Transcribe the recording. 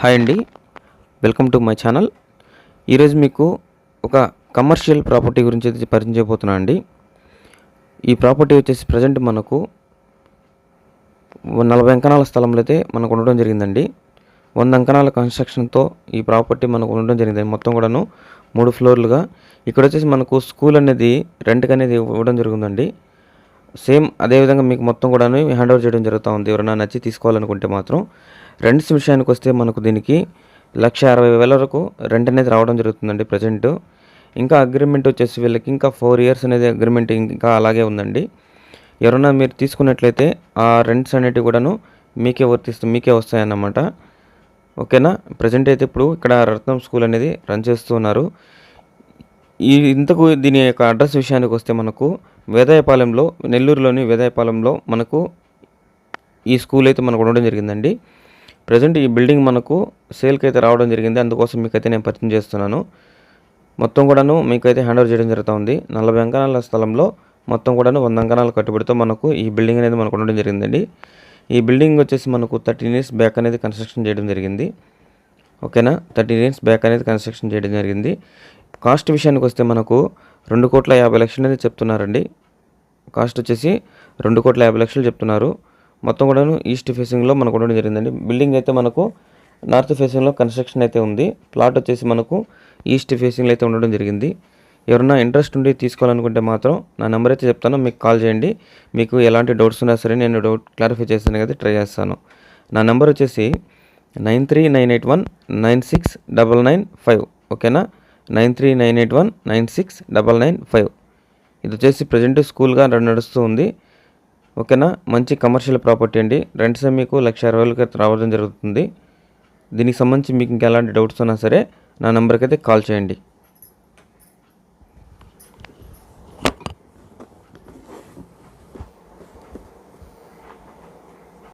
Hi అండి. Welcome to my channel. ఈరోజు మీకు ఒక కమర్షియల్ ప్రాపర్టీ గురించి అయితే పరిచయం చేయబోతున్నాను అండి. ఈ ప్రాపర్టీ వచ్చేసి ప్రజెంట్ మనకు నలభై అంకణాల స్థలంలో అయితే మనకు ఉండడం జరిగిందండి. వంద అంకణాల కన్స్ట్రక్షన్తో ఈ ప్రాపర్టీ మనకు ఉండడం జరిగింది. మొత్తం కూడాను మూడు ఫ్లోర్లుగా. ఇక్కడ వచ్చేసి మనకు స్కూల్ అనేది రెంట్కి అనేది ఇవ్వడం జరుగుతుందండి. సేమ్ అదేవిధంగా మీకు మొత్తం కూడా హ్యాండ్ ఓవర్ చేయడం జరుగుతూ ఉంది. ఎవరైనా నచ్చి తీసుకోవాలనుకుంటే మాత్రం రెంట్స్ విషయానికి వస్తే మనకు దీనికి లక్ష అరవై వేల వరకు రెంట్ అనేది రావడం జరుగుతుందండి ప్రజెంట్. ఇంకా అగ్రిమెంట్ వచ్చేసి వీళ్ళకి ఇంకా ఫోర్ ఇయర్స్ అనేది అగ్రిమెంట్ ఇంకా అలాగే ఉందండి. ఎవరైనా మీరు తీసుకున్నట్లయితే ఆ రెంట్స్ అనేటివి కూడాను మీకే వర్తిస్తూ మీకే వస్తాయన్నమాట. ఓకేనా? ప్రజెంట్ అయితే ఇప్పుడు ఇక్కడ రత్నం స్కూల్ అనేది రన్ చేస్తున్నారు ఈ ఇంతకు దీని యొక్క అడ్రస్ విషయానికి వస్తే మనకు వేదాయపాలెంలో నెల్లూరులోని వేదాయపాలెంలో మనకు ఈ స్కూల్ అయితే మనకు ఉండడం జరిగిందండి. ప్రజెంట్ ఈ బిల్డింగ్ మనకు సేల్కి అయితే రావడం జరిగింది. అందుకోసం మీకైతే నేను పరిచయం చేస్తున్నాను. మొత్తం కూడాను మీకైతే హ్యాండ్ ఓవర్ చేయడం జరుగుతుంది నలభై అంకణాల స్థలంలో మొత్తం కూడాను వంద అంకణాల కట్టుబడితో మనకు ఈ బిల్డింగ్ అనేది మనకు ఉండడం జరిగిందండి. ఈ బిల్డింగ్ వచ్చేసి మనకు థర్టీన్ ఇయర్స్ బ్యాక్ అనేది కన్స్ట్రక్షన్ చేయడం జరిగింది. ఓకేనా? థర్టీన్ ఇయర్స్ బ్యాక్ అనేది కన్స్ట్రక్షన్ చేయడం జరిగింది. కాస్ట్ విషయానికి వస్తే మనకు రెండు కోట్ల యాభై లక్షలు అనేది చెప్తున్నారండి. కాస్ట్ వచ్చేసి రెండు కోట్ల యాభై లక్షలు చెప్తున్నారు. మొత్తం కూడాను ఈస్ట్ ఫేసింగ్లో మనకు ఉండడం జరిగిందండి. బిల్డింగ్ అయితే మనకు నార్త్ ఫేసింగ్లో కన్స్ట్రక్షన్ అయితే ఉంది. ప్లాట్ వచ్చేసి మనకు ఈస్ట్ ఫేసింగ్లో అయితే ఉండడం జరిగింది. ఎవరైనా ఇంట్రెస్ట్ ఉండి తీసుకోవాలనుకుంటే మాత్రం నా నెంబర్ అయితే చెప్తాను. మీకు కాల్ చేయండి. మీకు ఎలాంటి డౌట్స్ ఉన్నా సరే నేను డౌట్ క్లారిఫై చేస్తాను కదా ట్రై చేస్తాను. నా నెంబర్ వచ్చేసి nine three nine eight one nine six double nine five ఓకేనా? Nine three nine eight one nine six double nine five. ఇది వచ్చేసి ప్రజెంట్ స్కూల్గా నడుస్తూ ఉంది. ఓకేనా? మంచి కమర్షియల్ ప్రాపర్టీ అండి. రెంట్స్ మీకు లక్ష అరవై వేలకి అయితే రావడం జరుగుతుంది. దీనికి సంబంధించి మీకు ఇంకా ఎలాంటి డౌట్స్ ఉన్నా సరే నా నెంబర్కి అయితే కాల్ చేయండి.